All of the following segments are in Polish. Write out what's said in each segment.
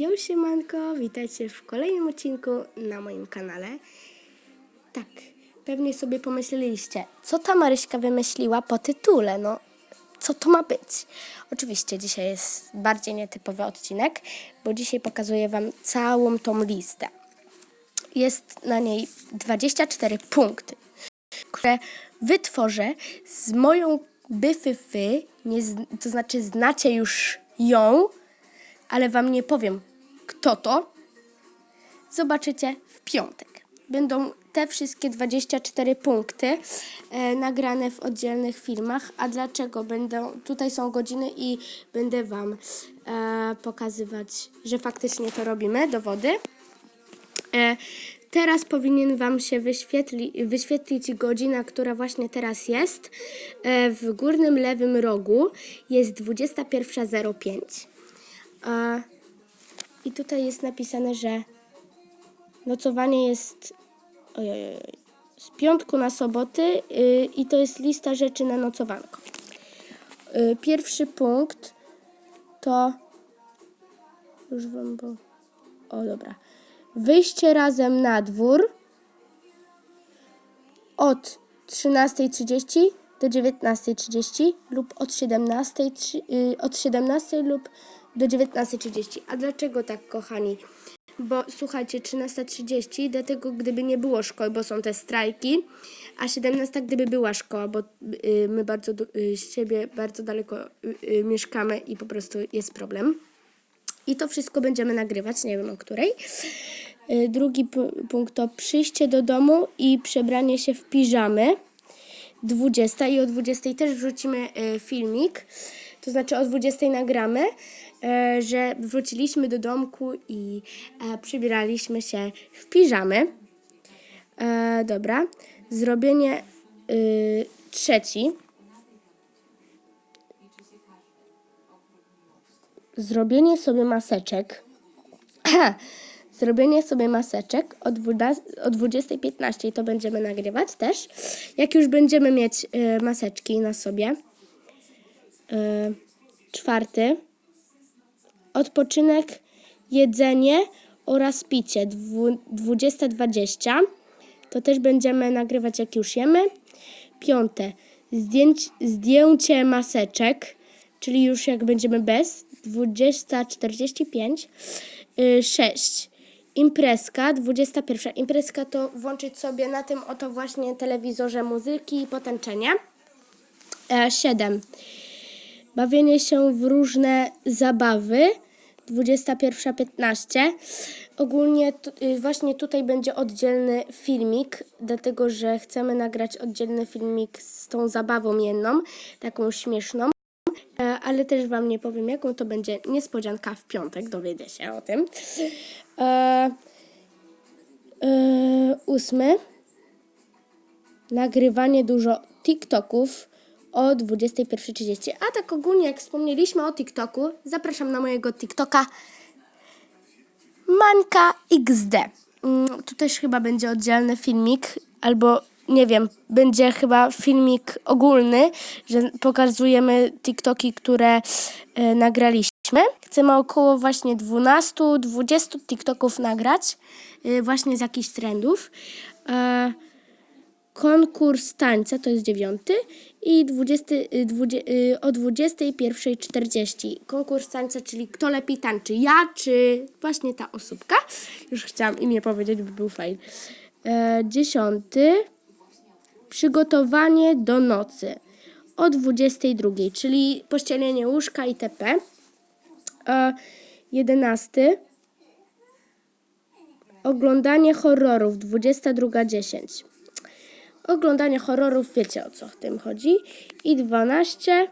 Jo, siemanko, witajcie w kolejnym odcinku na moim kanale. Tak, pewnie sobie pomyśleliście, co ta Maryśka wymyśliła po tytule, no co to ma być? Oczywiście dzisiaj jest bardziej nietypowy odcinek, bo dzisiaj pokazuję Wam całą tą listę. Jest na niej 24 punkty, które wytworzę z moją byfyfy, to znaczy znacie już ją, ale wam nie powiem, kto to. Zobaczycie w piątek. Będą te wszystkie 24 punkty e, nagrane w oddzielnych filmach. A dlaczego? Będą, tutaj są godziny i będę wam e, pokazywać, że faktycznie to robimy, dowody. E, teraz powinien Wam się wyświetli, wyświetlić godzina, która właśnie teraz jest. E, w górnym lewym rogu jest 21.05. E, I tutaj jest napisane, że nocowanie jest ojej, ojej, z piątku na soboty y, i to jest lista rzeczy na nocowanko. Y, pierwszy punkt to już wam bo... O, dobra. Wyjście razem na dwór od 13.30 do 19.30 lub od 17.00 y, od 17 lub do 19.30. A dlaczego tak, kochani? Bo słuchajcie, 13.30, dlatego gdyby nie było szkoły, bo są te strajki, a 17 gdyby była szkoła, bo y, my bardzo y, z siebie bardzo daleko y, y, mieszkamy i po prostu jest problem. I to wszystko będziemy nagrywać, nie wiem o której. Y, Drugi pu- punkt to przyjście do domu i przebranie się w piżamy. 20 i o 20 też wrzucimy y, filmik. To znaczy o 20 nagramy, y, że wróciliśmy do domku i e, przybieraliśmy się w piżamy. E, dobra. Zrobienie y, trzeci. Zrobienie sobie maseczek. Zrobienie sobie maseczek o, 20, o 20.15 to będziemy nagrywać też. Jak już będziemy mieć y, maseczki na sobie. Y, czwarty. Odpoczynek, jedzenie oraz picie. Dwu, 20.20. To też będziemy nagrywać jak już jemy. Piąte. Zdjęć, zdjęcie maseczek, czyli już jak będziemy bez. 20.45. Y, 6. Imprezka, 21. Imprezka to włączyć sobie na tym oto właśnie telewizorze muzyki i potęczenie. E, 7. Bawienie się w różne zabawy. 21.15. Ogólnie y, właśnie tutaj będzie oddzielny filmik, dlatego że chcemy nagrać oddzielny filmik z tą zabawą jedną, taką śmieszną. E, ale też Wam nie powiem, jaką to będzie niespodzianka w piątek, dowiecie się o tym. E, e, ósmy. Nagrywanie dużo TikToków o 21.30. A tak ogólnie, jak wspomnieliśmy o TikToku, zapraszam na mojego TikToka Manka XD. Mm, Tu też chyba będzie oddzielny filmik, albo nie wiem, będzie chyba filmik ogólny, że pokazujemy TikToki, które e, nagraliśmy. Chcemy około właśnie 12-20 TikToków nagrać, e, właśnie z jakichś trendów. E, konkurs tańca to jest dziewiąty i 20, y, dwudzie, y, o 21.40 konkurs tańca, czyli kto lepiej tańczy, ja czy właśnie ta osóbka. Już chciałam imię powiedzieć, by był fajny. E, dziesiąty przygotowanie do nocy o 22.00, czyli pościelenie łóżka itp. E, 11 oglądanie horrorów 22.10 oglądanie horrorów, wiecie o co w tym chodzi. I 12,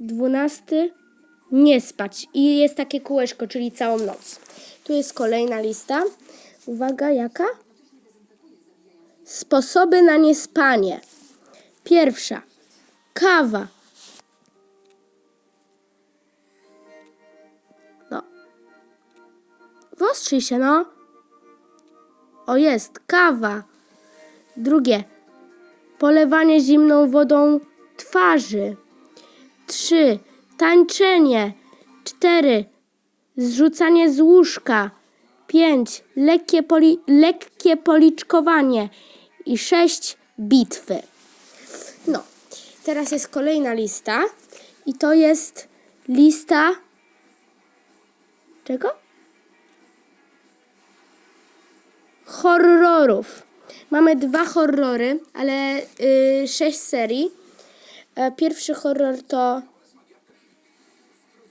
12, nie spać. I jest takie kółeczko, czyli całą noc. Tu jest kolejna lista. Uwaga, jaka? Sposoby na niespanie. Pierwsza, kawa. No. Wyostrzyj się, no. O, jest, kawa. Drugie. Polewanie zimną wodą twarzy. Trzy. Tańczenie. Cztery. zrzucanie z łóżka. 5. Lekkie, poli, lekkie policzkowanie. I 6. Bitwy. No, teraz jest kolejna lista. I to jest lista. Czego? Horrorów. Mamy dwa horrory, ale y, sześć serii. E, Pierwszy horror to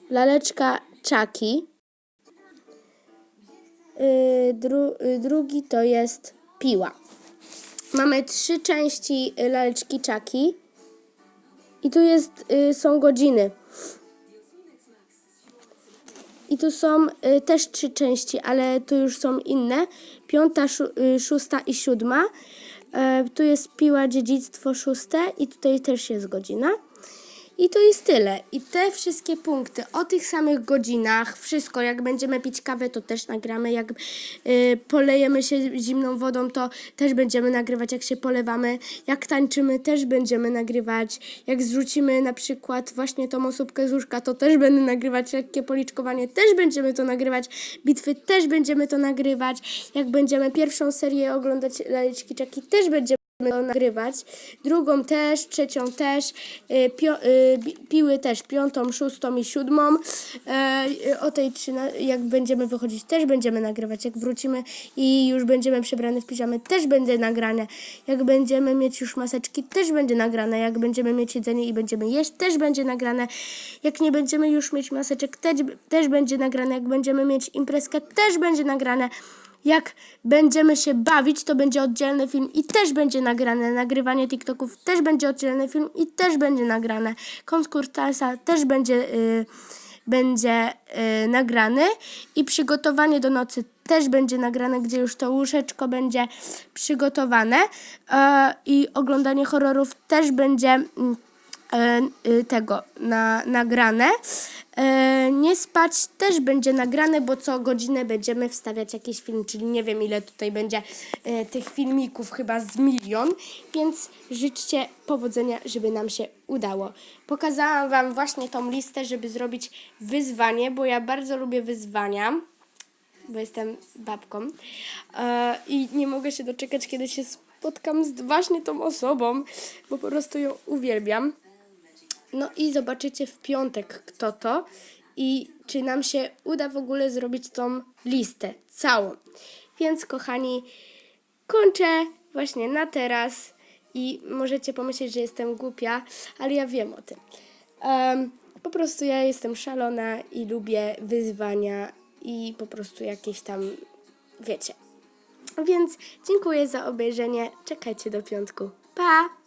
Laleczka Chucky. Y, dru, y, drugi to jest Piła. Mamy trzy części Laleczki Chucky. I tu jest, są godziny. I tu są y, też trzy części, ale tu już są inne. Piąta, y, szósta i siódma. E, tu jest piła dziedzictwo szóste i tutaj też jest godzina. I to jest tyle. I te wszystkie punkty o tych samych godzinach, wszystko, jak będziemy pić kawę, to też nagramy. Jak y, polejemy się zimną wodą, to też będziemy nagrywać, jak się polewamy. Jak tańczymy, też będziemy nagrywać. Jak zrzucimy na przykład właśnie tą osóbkę z łóżka, to też będę nagrywać. Lekkie policzkowanie, też będziemy to nagrywać. Bitwy też będziemy to nagrywać. Jak będziemy pierwszą serię oglądać Laliczki Czaki, też będziemy nagrywać. Drugą też, trzecią też, y, y, piły też, piątą, szóstą i siódmą. E, o tej jak będziemy wychodzić, też będziemy nagrywać. Jak wrócimy i już będziemy przebrane w piżamy, też będzie nagrane. Jak będziemy mieć już maseczki, też będzie nagrane. Jak będziemy mieć jedzenie i będziemy jeść, też będzie nagrane. Jak nie będziemy już mieć maseczek, też, też będzie nagrane. Jak będziemy mieć imprezkę, też będzie nagrane. Jak będziemy się bawić, to będzie oddzielny film i też będzie nagrane. Nagrywanie TikToków też będzie oddzielny film i też będzie nagrane. Konkurs też będzie, y, będzie y, nagrany. I przygotowanie do nocy też będzie nagrane, gdzie już to łóżeczko będzie przygotowane. E, I oglądanie horrorów też będzie. mm, e, y, tego na, nagrane. E, nie spać też będzie nagrane, bo co godzinę będziemy wstawiać jakiś film, czyli nie wiem ile tutaj będzie e, tych filmików, chyba z milion, więc życzcie powodzenia, żeby nam się udało. Pokazałam Wam właśnie tą listę, żeby zrobić wyzwanie, bo ja bardzo lubię wyzwania bo jestem babką e, i nie mogę się doczekać, kiedy się spotkam z właśnie tą osobą, bo po prostu ją uwielbiam. No i zobaczycie w piątek, kto to i czy nam się uda w ogóle zrobić tą listę całą. Więc, kochani, kończę właśnie na teraz i możecie pomyśleć, że jestem głupia, ale ja wiem o tym. Em, po prostu ja jestem szalona i lubię wyzwania i po prostu jakieś tam, wiecie. Więc dziękuję za obejrzenie. Czekajcie do piątku. Pa!